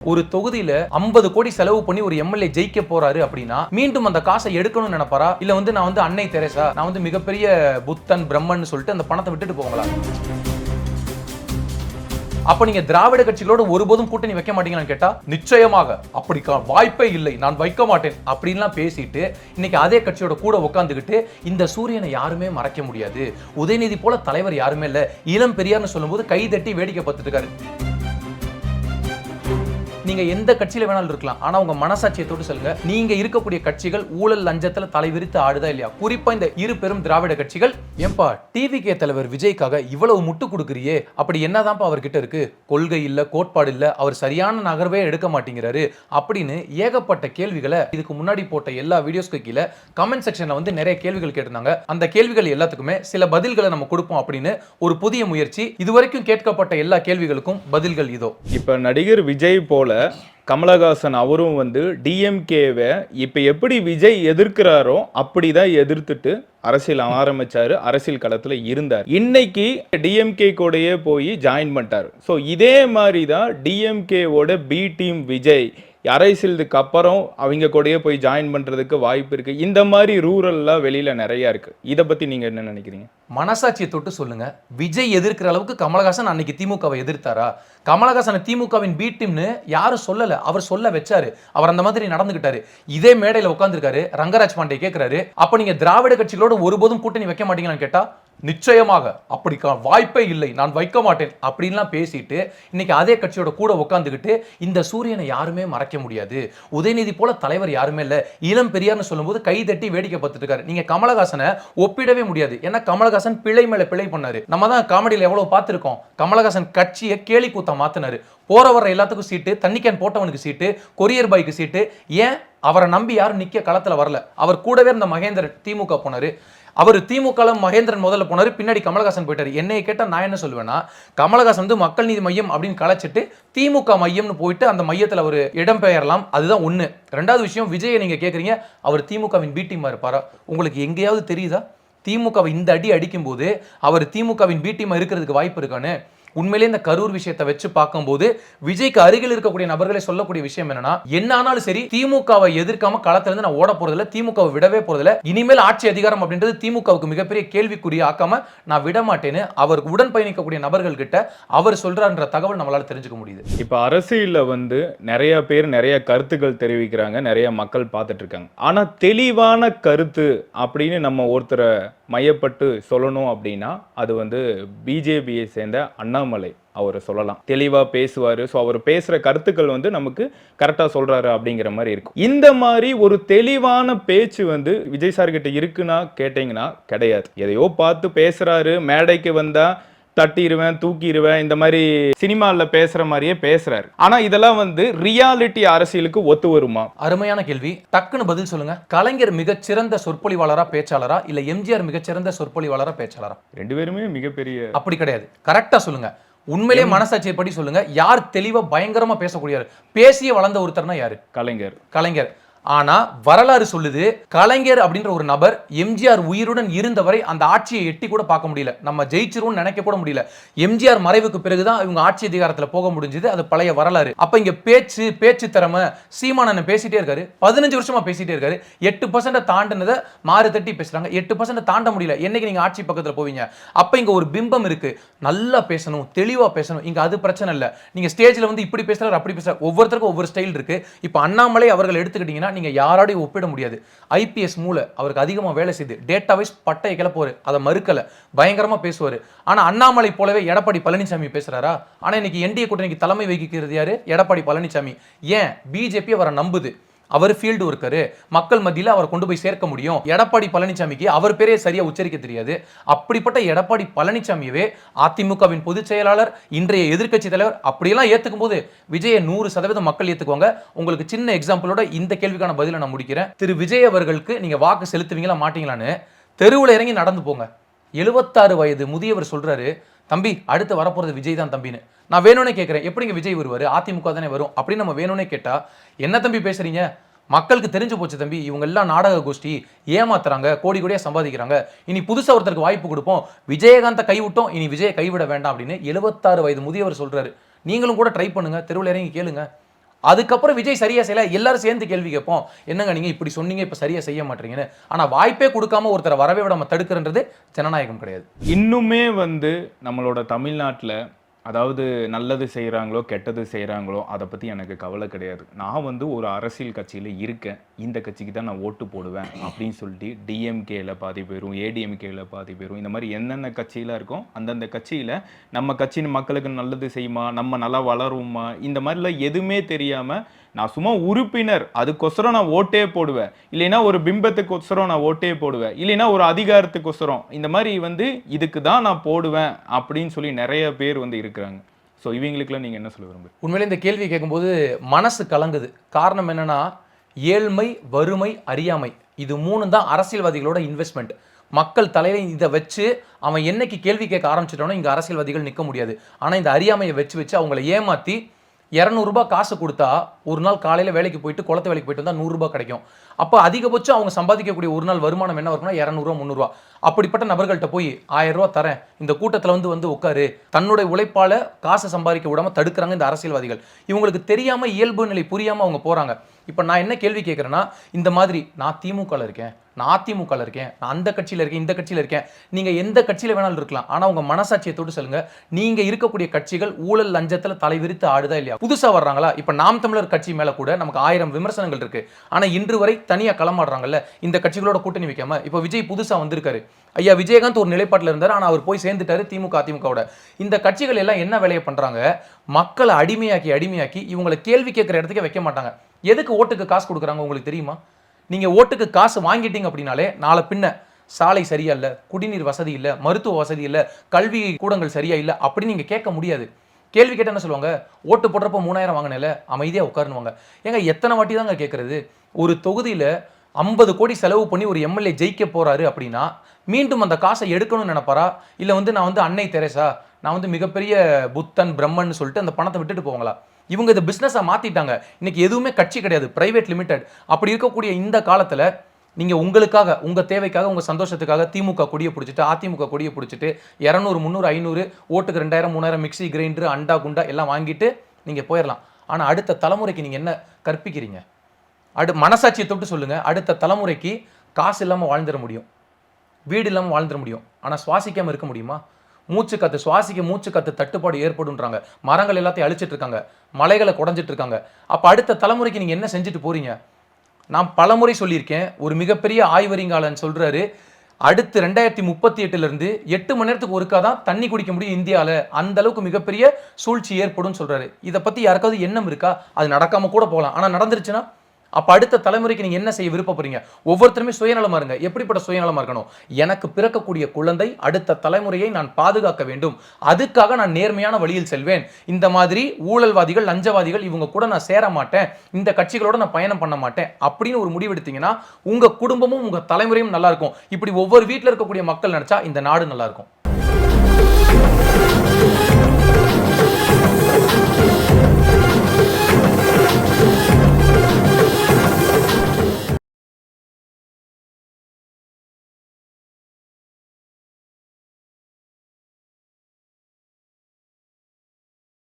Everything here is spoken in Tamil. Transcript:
ஒரு தொகுதியில 50 கோடி செலவு பண்ணி ஒரு எம்எல்ஏ ஜெயிக்க போறாரு அப்படின்னா மீண்டும் அந்த காசை எடுக்கணும்னு நினைப்பாரா? இல்ல வந்து நான் வந்து அன்னை தெரேசா நான் வந்து மிகப்பெரிய புத்தன் பிரம்மன் சொல்லிட்டு அந்த பணத்தை விட்டுட்டு போங்களா அப்ப நீங்க திராவிட கட்சிகளோட ஒருபோதும் கூட்டணி வைக்க மாட்டீங்கன்னு கேட்டா நிச்சயமாக. அப்படி கா- வாய்ப்பே இல்லை நான் வைக்க மாட்டேன் அப்படின்லாம் பேசிட்டு இன்னைக்கு அதே கட்சியோட கூட உட்காந்துக்கிட்டு இந்த சூரியனை யாருமே மறைக்க முடியாது. உதயநிதி போல தலைவர் யாருமே இல்லை. இளம் பெரியார்னு சொல்லும்போது கை தட்டி வேடிக்கை பார்த்துட்டு இருக்காரு. நீங்க எந்த கட்சியில வேணாலும் இருக்கலாம். ஆனா உங்க மனசாட்சியத்தோடு சொல்லுங்கள் சொல்லுங்க. நீங்க இருக்கக்கூடிய கட்சிகள் ஊழல் லஞ்சத்துல தலைவிரித்து ஆடுதா இல்லையா? குறிப்பா இந்த இரு பெரும் திராவிட கட்சிகள். ஏன்பா டிவிகே தலைவர் விஜய்க்காக இவ்வளவு முட்டு கொடுக்குறியே? அப்படி என்னதான்ப்பா அவர்கிட்ட இருக்கு? கொள்கை இல்ல கோட்பாடு இல்ல அவர் சரியான நகர்வே எடுக்க மாட்டேங்கிறாரு அப்படின்னு ஏகப்பட்ட கேள்விகளை இதுக்கு முன்னாடி போட்ட எல்லா வீடியோஸ்க்கு கீழே கமெண்ட் செக்ஷன்ல வந்து நிறைய கேள்விகள் கேட்டிருந்தாங்க. அந்த கேள்விகள் எல்லாத்துக்குமே சில பதில்களை நம்ம கொடுப்போம் அப்படின்னு ஒரு புதிய முயற்சி. இதுவரைக்கும் கேட்கப்பட்ட எல்லா கேள்விகளுக்கும் பதில்கள் இதோ. இப்போ நடிகர் விஜய் போல கமலஹாசன் அவரும் வந்து டிஎம்கேவை இப்போ எப்படி விஜய் எதிர்க்கிறாரோ அப்படி தான் எதிர்த்துட்டு அரசியல் ஆரம்பிச்சாரு. அரசியல் களத்தில் இருந்தார். இன்னைக்கு டிஎம்கே கூடயே போய் ஜாயின் பண்ணிட்டாரு. ஸோ இதே மாதிரி தான் டிஎம்கேவோட பி டீம் விஜய் அரைசில்துக்கு அப்புறம் அவங்க கூடயே போய் ஜாயின் பண்ணுறதுக்கு வாய்ப்பு இருக்குது இந்த மாதிரி ரூரல்லாம் வெளியில் நிறையா இருக்குது இதை பற்றி நீங்கள் என்ன நினைக்கிறீங்க? மனசாட்சியை தொட்டு சொல்லுங்கள் விஜய் எதிர்க்கிற அளவுக்கு கமலஹாசன் அன்னைக்கு திமுகவை எதிர்த்தாரா? கமலஹாசனை திமுகவின் பி டீம்னு யாரும் சொல்லலை. அவர் சொல்ல வச்சாரு. அவர் அந்த மாதிரி நடந்துக்கிட்டாரு இதே மேடையில் உட்காந்துருக்காரு ரங்கராஜ் பாண்டே கேட்குறாரு அப்போ நீங்கள் திராவிட கட்சிகளோட ஒருபோதும் கூட்டணி வைக்க மாட்டீங்களான்னு கேட்டால் நிச்சயமாக அப்படி வாய்ப்பே இல்லை நான் வைக்க மாட்டேன் அப்படின்லாம் பேசிட்டு இன்னைக்கு அதே கட்சியோட கூட உட்காந்துக்கிட்டு இந்த சூரியனை யாருமே மறைக்க முடியாது. உதயநிதி போல தலைவர் யாருமே இல்லை. இளம் பெரியார்னு சொல்லும்போது கை தட்டி வேடிக்கை பார்த்துட்டு இருக்காரு. நீங்க கமலஹாசனை ஒப்பிடவே முடியாது. ஏன்னா கமலஹாசன் பிழை மேல பிழை பண்ணாரு. நம்ம தான் காமெடியில் எவ்வளவு பார்த்துருக்கோம். கமலஹாசன் கட்சியை கேலி கூத்தா மாத்தினாரு. போற வர எல்லாத்துக்கும் சீட்டு தண்ணி கேன் போட்டவனுக்கு சீட்டு கொரியர் பாய்க்கு சீட்டு. ஏன்? அவரை நம்பி யாரும் நிக்க களத்துல வரல. அவர் கூடவே இருந்த மகேந்திரன் திமுக போனாரு. அவர் திமுக மகேந்திரன் முதல்ல போனார் பின்னாடி கமலஹாசன் போயிட்டார். என்னை கேட்டால் நான் என்ன சொல்லுவேன்னா கமலஹாசன் வந்து மக்கள் நீதி மையம் அப்படின்னு கலைச்சிட்டு திமுக மையம்னு போயிட்டு அந்த மையத்தில் அவர் இடம்பெயரலாம் அதுதான் ஒன்று ரெண்டாவது விஷயம் விஜயை நீங்கள் கேட்குறீங்க அவர் திமுகவின் பி இருப்பாரா? உங்களுக்கு எங்கேயாவது தெரியுதா? திமுகவை இந்த அடி அடிக்கும்போது அவர் திமுகவின் பி இருக்கிறதுக்கு வாய்ப்பு இருக்கான்னு? உண்மையிலே இந்த கரூர் விஷயத்தை வச்சு பார்க்கும்போது விஜய்க்கு அருகில் இருக்கக்கூடிய நபர்களை சொல்லக்கூடிய விஷயம் என்னன்னா என்ன ஆனாலும் சரி திமுகவை எதிர்க்காம களத்துல இருந்து நான் ஓட போறதில்ல திமுகவை விடவே போறதில்ல. இனிமேல் ஆட்சி அதிகாரம் அப்படின்றது திமுகவுக்கு மிகப்பெரிய கேள்விக்குரிய ஆக்காம நான் விட மாட்டேன்னு அவர் உடன் பயணிக்கக்கூடிய நபர்கள் கிட்ட அவர் சொல்றாருன்ற தகவல் நம்மளால தெரிஞ்சுக்க முடியுது. இப்ப அரசியல்ல வந்து நிறைய பேர் நிறைய கருத்துக்கள் தெரிவிக்கிறாங்க நிறைய மக்கள் பார்த்துட்டு இருக்காங்க. ஆனா தெளிவான கருத்து அப்படின்னு நம்ம ஒருத்தரை மையப்பட்டு சொல்லணும் அப்படின்னா அது வந்து பிஜேபியை சேர்ந்த அண்ணா அண்ணாமலை அவர் சொல்லலாம். தெளிவா பேசுவாரு. ஸோ அவர் பேசுற கருத்துக்கள் வந்து நமக்கு கரெக்டா சொல்றாரு அப்படிங்கிற மாதிரி இருக்கும். இந்த மாதிரி ஒரு தெளிவான பேச்சு வந்து விஜய் சார் கிட்ட இருக்குன்னா கேட்டீங்கன்னா கிடையாது. எதையோ பார்த்து பேசுறாரு. மேடைக்கு வந்தா தட்டிடுவேன் தூக்கிடுவேன் இந்த மாதிரி சினிமாவில் பேசுற மாதிரியே பேசுறாரு. ஆனா இதெல்லாம் வந்து ரியாலிட்டி அரசியலுக்கு ஒத்து வருமா? அருமையான கேள்வி. டக்குன்னு பதில் சொல்லுங்க. கலைஞர் மிகச்சிறந்த சொற்பொழிவாளரா பேச்சாளரா இல்ல எம்ஜிஆர் மிகச்சிறந்த சொற்பொழிவாளரா பேச்சாளரா? ரெண்டு பேருமே மிகப்பெரிய அப்படி கிடையாது. கரெக்டா சொல்லுங்க. உண்மையிலேயே மனசாட்சியை படி சொல்லுங்க. யார் தெளிவா பயங்கரமா பேசக்கூடியாரு பேசிய வளர்ந்த ஒருத்தர்னா யாரு? கலைஞர். கலைஞர். ஆனால் வரலாறு சொல்லுது கலைஞர் அப்படின்ற ஒரு நபர் எம்ஜிஆர் உயிருடன் இருந்தவரை அந்த ஆட்சியை எட்டி கூட பார்க்க முடியல. நம்ம ஜெயிச்சிருவோம்னு நினைக்க கூட முடியல. எம்ஜிஆர் மறைவுக்கு பிறகுதான் இவங்க ஆட்சி அதிகாரத்தில் போக முடிஞ்சது. அது பழைய வரலாறு. அப்போ இங்கே பேச்சு பேச்சு திறமை சீமானன் பேசிட்டே இருக்காரு. பதினஞ்சு வருஷமா பேசிட்டே இருக்காரு. எட்டு பர்சன்ட் தாண்டினதை மாறு தட்டி பேசுறாங்க. எட்டு பர்சன்ட் தாண்ட முடியல. என்னைக்கு நீங்க ஆட்சி பக்கத்தில் போவீங்க? அப்போ இங்க ஒரு பிம்பம் இருக்கு. நல்லா பேசணும் தெளிவாக பேசணும். இங்க அது பிரச்சனை இல்லை. நீங்க ஸ்டேஜில் வந்து இப்படி பேசுறாரு அப்படி பேசுறாரு. ஒவ்வொருத்தருக்கும் ஒவ்வொரு ஸ்டைல் இருக்கு. இப்போ அண்ணாமலை அவர்கள் எடுத்துக்கிட்டீங்கன்னா நீங்க யாராலையும் ஒப்பிட முடியாது. ஐபிஎஸ் மூளை அவருக்கு அதிகமா வேலை செய்யுது டேட்டா வைஸ் பட்டையை கிளப்புவார். அதை மறுக்கல. பயங்கரமா பேசுவாரு. ஆனா அண்ணாமலை போலவே எடப்பாடி பழனிசாமி பேசுறாரா? ஆனா இன்னைக்கு என்டிஏ கூட்டணிக்கு தலைமை வகிக்கிறது யாரு? எடப்பாடி பழனிசாமி. ஏன்? பிஜேபி அவரை நம்புது. அவர் ஃபீல்டு ஒர்க்கரு மக்கள் மத்தியில் அவரை கொண்டு போய் சேர்க்க முடியும். எடப்பாடி பழனிசாமிக்கு அவர் பேரே சரியாக உச்சரிக்க தெரியாது. அப்படிப்பட்ட எடப்பாடி பழனிசாமியவே அதிமுகவின் பொதுச் செயலாளர் இன்றைய எதிர்க்கட்சி தலைவர் அப்படியெல்லாம் ஏற்றுக்கும் போது விஜயை நூறு சதவீதம் மக்கள் ஏற்றுக்குவாங்க உங்களுக்கு சின்ன எக்ஸாம்பிளோட இந்த கேள்விக்கான பதிலை நான் முடிக்கிறேன். திரு விஜய் அவர்களுக்கு நீங்கள் வாக்கு செலுத்துவீங்களா மாட்டீங்களான்னு தெருவில் இறங்கி நடந்து போங்க. எழுபத்தாறு வயது முதியவர் சொல்கிறாரு தம்பி அடுத்து வரப்போகிறது விஜய் தான் தம்பின்னு. நான் வேணும்னே கேட்குறேன் எப்படிங்க விஜய் வருவார்? அதிமுக தானே வரும்? அப்படின்னு நம்ம வேணும்னே கேட்டால் என்ன தம்பி பேசுகிறீங்க மக்களுக்கு தெரிஞ்சு போச்சு தம்பி இவங்க எல்லாம் நாடக கோஷ்டி ஏமாத்துறாங்க கோடி கோடியாக சம்பாதிக்கிறாங்க. இனி புதுசாக ஒருத்தருக்கு வாய்ப்பு கொடுப்போம். விஜயகாந்தை கைவிட்டோம் இனி விஜயை கைவிட வேண்டாம் அப்படின்னு எழுபத்தாறு வயது முதியவர் சொல்கிறாரு நீங்களும் கூட ட்ரை பண்ணுங்கள் தெருவில் இறங்கி கேளுங்கள் அதுக்கப்புறம் விஜய் சரியா செய்யல. எல்லாரும் சேர்ந்து கேள்வி கேட்போம். என்னங்க நீங்க இப்படி சொன்னீங்க இப்ப சரியா செய்ய மாட்டீங்கன்னு. ஆனா வாய்ப்பே கொடுக்காம ஒருத்தரை வரவே நம்ம தடுக்கிறன்றது ஜனநாயகம் கிடையாது. இன்னுமே வந்து நம்மளோட தமிழ்நாட்டில் அதாவது நல்லது செய்கிறாங்களோ கெட்டது செய்கிறாங்களோ அதை பற்றி எனக்கு கவலை கிடையாது. நான் வந்து ஒரு அரசியல் கட்சியில் இருக்கேன். இந்த கட்சிக்கு தான் நான் ஓட்டு போடுவேன் அப்படின்னு சொல்லிட்டு டிஎம்கேயில் பாதி பேரும் ஏடிஎம்கேயில் பாதி பேரும் இந்த மாதிரி என்னென்ன கட்சியில் இருக்கோ அந்தந்த கட்சியில் நம்ம கட்சியின் மக்களுக்கு நல்லது செய்யுமா நம்ம நல்லா வளருமா இந்த மாதிரிலாம் எதுவுமே தெரியாமல் நான் சும்மா உறுப்பினர் அதுக்கொசரம் நான் ஓட்டே போடுவேன். இல்லைன்னா ஒரு பிம்பத்துக்கொசரம் நான் ஓட்டே போடுவேன். இல்லைன்னா ஒரு அதிகாரத்துக்கொசரம். இந்த மாதிரி வந்து இதுக்கு தான் நான் போடுவேன் அப்படின்னு சொல்லி நிறைய பேர் வந்து இருக்கிறாங்க. ஸோ இவங்களுக்குலாம் நீங்கள் என்ன சொல்ல விரும்புறீங்க? உண்மையிலே இந்த கேள்வி கேட்கும்போது மனசு கலங்குது. காரணம் என்னென்னா ஏழ்மை வறுமை அறியாமை. இது மூணு தான் அரசியல்வாதிகளோட இன்வெஸ்ட்மெண்ட் மக்கள் தலையில இதை வச்சு அவன் என்னைக்கு கேள்வி கேட்க ஆரம்பிச்சிட்டானோ இங்கே அரசியல்வாதிகள் நிற்க முடியாது. ஆனால் இந்த அறியாமையை வச்சு வச்சு அவங்கள ஏமாற்றி இரநூறுபா காசு கொடுத்தா ஒரு நாள் காலையில் வேலைக்கு போயிட்டு குளத்து வேலைக்கு போயிட்டு வந்தால் நூறுரூபா கிடைக்கும். அப்போ அதிகபட்சம் அவங்க சம்பாதிக்கக்கூடிய ஒரு நாள் வருமானம் என்ன வரும்னா இரநூறுவா முந்நூறுரூவா அப்படிப்பட்ட நபர்கள்ட்ட போய் ஆயிரம் ரூபா தரேன். இந்த கூட்டத்தில் வந்து வந்து உட்காரு. தன்னுடைய உழைப்பால் காசை சம்பாதிக்க விடாமல் தடுக்கிறாங்க இந்த அரசியல்வாதிகள். இவங்களுக்கு தெரியாமல் இயல்பு நிலை புரியாமல் அவங்க போகிறாங்க இப்போ நான் என்ன கேள்வி கேட்குறேன்னா இந்த மாதிரி நான் திமுகவில் இருக்கேன் நான் அதிமுகவில் இருக்கேன் நான் அந்த கட்சியில் இருக்கேன் இந்த கட்சியில் இருக்கேன். நீங்கள் எந்த கட்சியில் வேணாலும் இருக்கலாம். ஆனால் உங்கள் மனசாட்சியை தொட்டு சொல்லுங்கள் நீங்கள் இருக்கக்கூடிய கட்சிகள் ஊழல் லஞ்சத்தில் தலைவிரித்து ஆடுதா இல்லையா? புதுசாக வர்றாங்களா? இப்போ நாம் தமிழர் கட்சி மேலே கூட நமக்கு ஆயிரம் விமர்சனங்கள் இருக்குது ஆனால் இன்று வரை தனியாக களமாடுறாங்கல்ல இந்த கட்சிகளோட கூட்டணி வைக்காமல் இப்போ விஜய் புதுசாக வந்திருக்காரு. ஐயா விஜயகாந்த் ஒரு நிலைப்பாட்டில் இருந்தார். ஆனால் அவர் போய் சேர்ந்துட்டாரு திமுக அதிமுகவோட. இந்த கட்சிகள் எல்லாம் என்ன வேலையை பண்றாங்க? மக்களை அடிமையாக்கி அடிமையாக்கி இவங்களை கேள்வி கேட்குற இடத்துக்கே வைக்க மாட்டாங்க. எதுக்கு ஓட்டுக்கு காசு கொடுக்குறாங்க உங்களுக்கு தெரியுமா? நீங்க ஓட்டுக்கு காசு வாங்கிட்டீங்க அப்படின்னாலே நாளை பின்ன சாலை சரியா இல்லை குடிநீர் வசதி இல்லை மருத்துவ வசதி இல்லை கல்வி கூடங்கள் சரியா இல்லை அப்படின்னு நீங்க கேட்க முடியாது. கேள்வி கேட்டால் என்ன சொல்லுவாங்க? ஓட்டு போடுறப்ப மூணாயிரம் வாங்கினல அமைதியாக உட்காருவாங்க ஏங்க எத்தனை வாட்டி தாங்க கேட்குறது ஒரு தொகுதியில் ஐம்பது கோடி செலவு பண்ணி ஒரு எம்எல்ஏ ஜெயிக்க போகிறாரு அப்படின்னா மீண்டும் அந்த காசை எடுக்கணும்னு நினைப்பாரா? இல்லை வந்து நான் வந்து அன்னை தெரேசா நான் வந்து மிகப்பெரிய புத்தன் பிரம்மன் சொல்லிட்டு அந்த பணத்தை விட்டுட்டு போவாங்களா? இவங்க இதை பிஸ்னஸாக மாற்றிட்டாங்க இன்றைக்கி எதுவுமே கட்சி கிடையாது. ப்ரைவேட் லிமிடெட் அப்படி இருக்கக்கூடிய இந்த காலத்தில் நீங்கள் உங்களுக்காக உங்கள் தேவைக்காக உங்கள் சந்தோஷத்துக்காக திமுக கொடியை பிடிச்சிட்டு அதிமுக கொடியை பிடிச்சிட்டு இரநூறு முந்நூறு ஐநூறு ஓட்டுக்கு ரெண்டாயிரம் மூணாயிரம் மிக்ஸி கிரைண்டர் அண்டா குண்டா எல்லாம் வாங்கிட்டு நீங்கள் போயிடலாம் ஆனால் அடுத்த தலைமுறைக்கு நீங்கள் என்ன கற்பிக்கிறீங்க? அடு மனசாட்சியை தொட்டு சொல்லுங்கள் அடுத்த தலைமுறைக்கு காசு இல்லாமல் வாழ்ந்துட முடியும். வீடு இல்லாமல் வாழ்ந்துட முடியும். ஆனால் சுவாசிக்காமல் இருக்க முடியுமா? மூச்சு கத்து சுவாசிக்க மூச்சு கத்து தட்டுப்பாடு ஏற்படுன்றாங்க மரங்கள் எல்லாத்தையும் அழிச்சிட்டு இருக்காங்க. மலைகளை குடஞ்சிட்டு இருக்காங்க. அப்போ அடுத்த தலைமுறைக்கு நீங்கள் என்ன செஞ்சுட்டு போறீங்க? நான் பலமுறை சொல்லியிருக்கேன். ஒரு மிகப்பெரிய ஆய்வறிங்காளன் சொல்கிறாரு அடுத்து ரெண்டாயிரத்தி முப்பத்தி எட்டுலேருந்து எட்டு மணி நேரத்துக்கு ஒருக்கா தான் தண்ணி குடிக்க முடியும் இந்தியாவில் அந்த அளவுக்கு மிகப்பெரிய சூழ்ச்சி ஏற்படும் சொல்கிறாரு இதை பற்றி யாருக்காவது எண்ணம் இருக்கா? அது நடக்காமல் கூட போகலாம். ஆனால் நடந்துருச்சுன்னா? அப்போ அடுத்த தலைமுறைக்கு நீங்கள் என்ன செய்ய விருப்பப்படுறீங்க ஒவ்வொருத்தருமே சுயநலமாக இருங்க. எப்படிப்பட்ட சுயநலமாக இருக்கணும்? எனக்கு பிறக்கக்கூடிய குழந்தை அடுத்த தலைமுறையை நான் பாதுகாக்க வேண்டும். அதுக்காக நான் நேர்மையான வழியில் செல்வேன். இந்த மாதிரி ஊழல்வாதிகள் லஞ்சவாதிகள் இவங்க கூட நான் சேர மாட்டேன். இந்த கட்சிகளோட நான் பயணம் பண்ண மாட்டேன். அப்படின்னு ஒரு முடிவெடுத்தீங்கன்னா உங்கள் குடும்பமும் உங்கள் தலைமுறையும் நல்லா இருக்கும். இப்படி ஒவ்வொரு வீட்டில் இருக்கக்கூடிய மக்கள் நினச்சா இந்த நாடு நல்லா இருக்கும்.